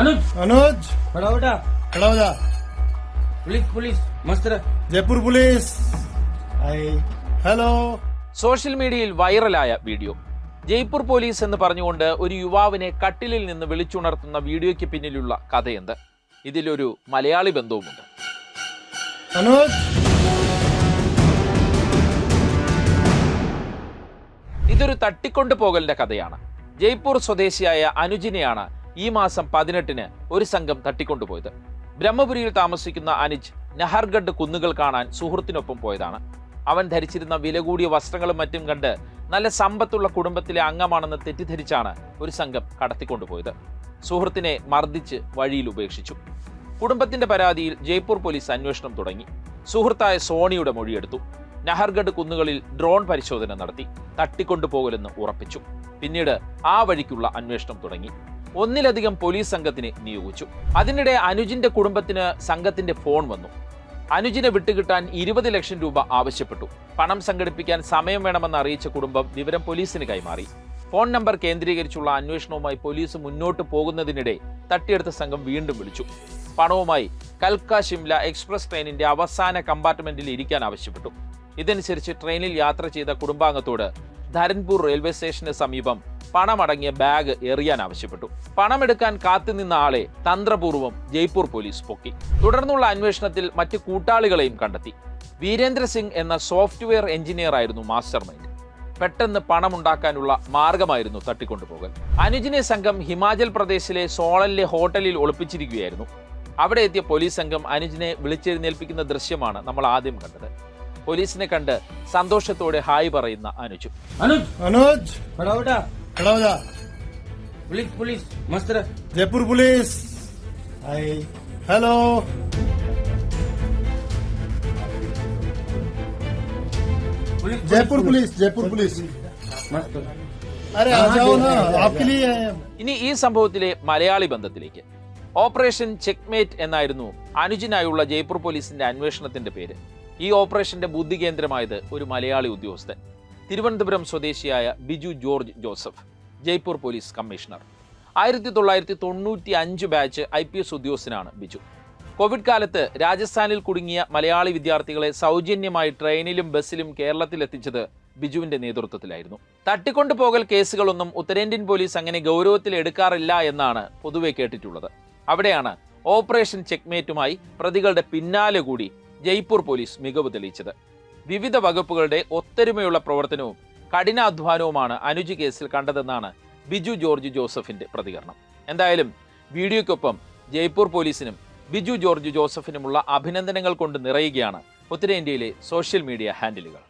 અનુજ અનુજ બડા બેટા બડા બધા police Jaipur police hi hello social മീഡിയയിൽ വൈറലായ വീഡിയോ. ജയ്പൂർ പോലീസ് എന്ന് പറഞ്ഞുകൊണ്ട് ഒരു യുവാവിനെ കട്ടിലിൽ നിന്ന് വിളിച്ചുണർത്തുന്ന വീഡിയോയ്ക്ക് പിന്നിലുള്ള കഥയെന്ത്? ഇതിലൊരു മലയാളി ബന്ധവുമുണ്ട്. അനൂജ്. ഇതൊരു തട്ടിക്കൊണ്ടു പോകലിന്റെ കഥയാണ്. ജയ്പൂർ സ്വദേശിയായ അനുജിനെയാണ് ഈ മാസം പതിനെട്ടിന് ഒരു സംഘം തട്ടിക്കൊണ്ടുപോയത്. ബ്രഹ്മപുരിയിൽ താമസിക്കുന്ന അനുജ് നഹർഗഡ് കുന്നുകൾ കാണാൻ സുഹൃത്തിനൊപ്പം പോയതാണ്. അവൻ ധരിച്ചിരുന്ന വില കൂടിയ വസ്ത്രങ്ങളും മറ്റും കണ്ട് നല്ല സമ്പത്തുള്ള കുടുംബത്തിലെ അംഗമാണെന്ന് തെറ്റിദ്ധരിച്ചാണ് ഒരു സംഘം കടത്തിക്കൊണ്ടുപോയത്. സുഹൃത്തിനെ മർദ്ദിച്ച് വഴിയിൽ ഉപേക്ഷിച്ചു. കുടുംബത്തിന്റെ പരാതിയിൽ ജയ്പൂർ പോലീസ് അന്വേഷണം തുടങ്ങി. സുഹൃത്തായ സോണിയുടെ മൊഴിയെടുത്തു. നഹർഗഡ് കുന്നുകളിൽ ഡ്രോൺ പരിശോധന നടത്തി. തട്ടിക്കൊണ്ടുപോകലെന്ന് ഉറപ്പിച്ചു. പിന്നീട് ആ വഴിക്കുള്ള അന്വേഷണം തുടങ്ങി. ഒന്നിലധികം പോലീസ് സംഘത്തിനെ നിയോഗിച്ചു. അതിനിടെ അനുജിന്റെ കുടുംബത്തിന് സംഘത്തിന്റെ ഫോൺ വന്നു. അനുജിനെ വിട്ടുകിട്ടാൻ ഇരുപത് ലക്ഷം രൂപ ആവശ്യപ്പെട്ടു. പണം സംഘടിപ്പിക്കാൻ സമയം വേണമെന്ന് അറിയിച്ച കുടുംബം വിവരം പോലീസിന് കൈമാറി. ഫോൺ നമ്പർ കേന്ദ്രീകരിച്ചുള്ള അന്വേഷണവുമായി പോലീസ് മുന്നോട്ട് പോകുന്നതിനിടെ തട്ടിയെടുത്ത സംഘം വീണ്ടും വിളിച്ചു. പണവുമായി കൽക്ക ഷിംല എക്സ്പ്രസ് ട്രെയിനിന്റെ അവസാന കമ്പാർട്ട്മെന്റിൽ ഇരിക്കാൻ ആവശ്യപ്പെട്ടു. ഇതനുസരിച്ച് ട്രെയിനിൽ യാത്ര ചെയ്ത കുടുംബാംഗത്തോട് ധരൻപൂർ റെയിൽവേ സ്റ്റേഷന് സമീപം പണമടങ്ങിയ ബാഗ് എറിയാൻ ആവശ്യപ്പെട്ടു. പണമെടുക്കാൻ കാത്തുനിന്ന ആളെ തന്ത്രപൂർവം ജയ്പൂർ പോലീസ് പൊക്കി. തുടർന്നുള്ള അന്വേഷണത്തിൽ മറ്റ് കൂട്ടാളികളെയും കണ്ടെത്തി. വീരേന്ദ്ര സിംഗ് എന്ന സോഫ്റ്റ്വെയർ എഞ്ചിനീയർ ആയിരുന്നു മാസ്റ്റർ മൈൻഡ്. പെട്ടെന്ന് പണമുണ്ടാക്കാനുള്ള മാർഗമായിരുന്നു തട്ടിക്കൊണ്ടുപോകൽ. അനുജിനെ സംഘം ഹിമാചൽ പ്രദേശിലെ സോളലിലെ ഹോട്ടലിൽ ഒളിപ്പിച്ചിരിക്കുകയായിരുന്നു. അവിടെ എത്തിയ പോലീസ് സംഘം അനുജിനെ വിളിച്ചെഴുന്നേൽപ്പിക്കുന്ന ദൃശ്യമാണ് നമ്മൾ ആദ്യം കണ്ടത്. പോലീസിനെ കണ്ട് സന്തോഷത്തോടെ ഹായ് പറയുന്ന അനുജു. അനുജ് അനുജ്. खड़ा हो बेटा खड़ा हो जा पुलिस पुलिस मस्त रह Jaipur police hi hello police Jaipur police Jaipur police मस्त अरे आ जाओ ना आपके लिए आए हैं। ഇനി ഈ സംഭവത്തിലെ മലയാളി ബന്ധത്തിലേക്ക് ഓപ്പറേഷൻ ചെക്ക്മേറ്റ് എന്നായിരുന്നു അനുജിനായുള്ള ജയ്പൂർ പോലീസിന്റെ അന്വേഷണത്തിന്റെ പേര് ഈ ഓപ്പറേഷന്റെ ബുദ്ധി കേന്ദ്രമായത് ഒരു മലയാളി ഉദ്യോഗസ്ഥൻ തിരുവനന്തപുരം സ്വദേശിയായ Biju George Joseph Jaipur police commissioner. ആയിരത്തി തൊള്ളായിരത്തി തൊണ്ണൂറ്റി അഞ്ച് ബാച്ച് ഐ പി എസ് ഉദ്യോഗസ്ഥനാണ് ബിജു. കോവിഡ് കാലത്ത് രാജസ്ഥാനിൽ കുടുങ്ങിയ മലയാളി വിദ്യാർത്ഥികളെ സൗജന്യമായി ട്രെയിനിലും ബസ്സിലും കേരളത്തിലെത്തിച്ചത് ബിജുവിന്റെ നേതൃത്വത്തിലായിരുന്നു. തട്ടിക്കൊണ്ടു പോകൽ കേസുകളൊന്നും ഉത്തരേന്ത്യൻ പോലീസ് അങ്ങനെ ഗൗരവത്തിൽ എടുക്കാറില്ല എന്നാണ് പൊതുവെ കേട്ടിട്ടുള്ളത്. അവിടെയാണ് ഓപ്പറേഷൻ ചെക്ക്മേറ്റുമായി പ്രതികളുടെ പിന്നാലെ കൂടി ജയ്പൂർ പോലീസ് മികവ് തെളിയിച്ചത്. വിവിധ വകുപ്പുകളുടെ ഒത്തൊരുമയുള്ള പ്രവർത്തനവും കഠിനാധ്വാനവുമാണ് അനുജി കേസിൽ കണ്ടതെന്നാണ് ബിജു ജോർജ് ജോസഫിന്റെ പ്രതികരണം. എന്തായാലും വീഡിയോയ്ക്കൊപ്പം ജയ്പൂർ പോലീസിനും ബിജു ജോർജ് ജോസഫിനുമുള്ള അഭിനന്ദനങ്ങൾ കൊണ്ട് നിറയുകയാണ് ഉത്തരേന്ത്യയിലെ സോഷ്യൽ മീഡിയ ഹാൻഡിലുകൾ.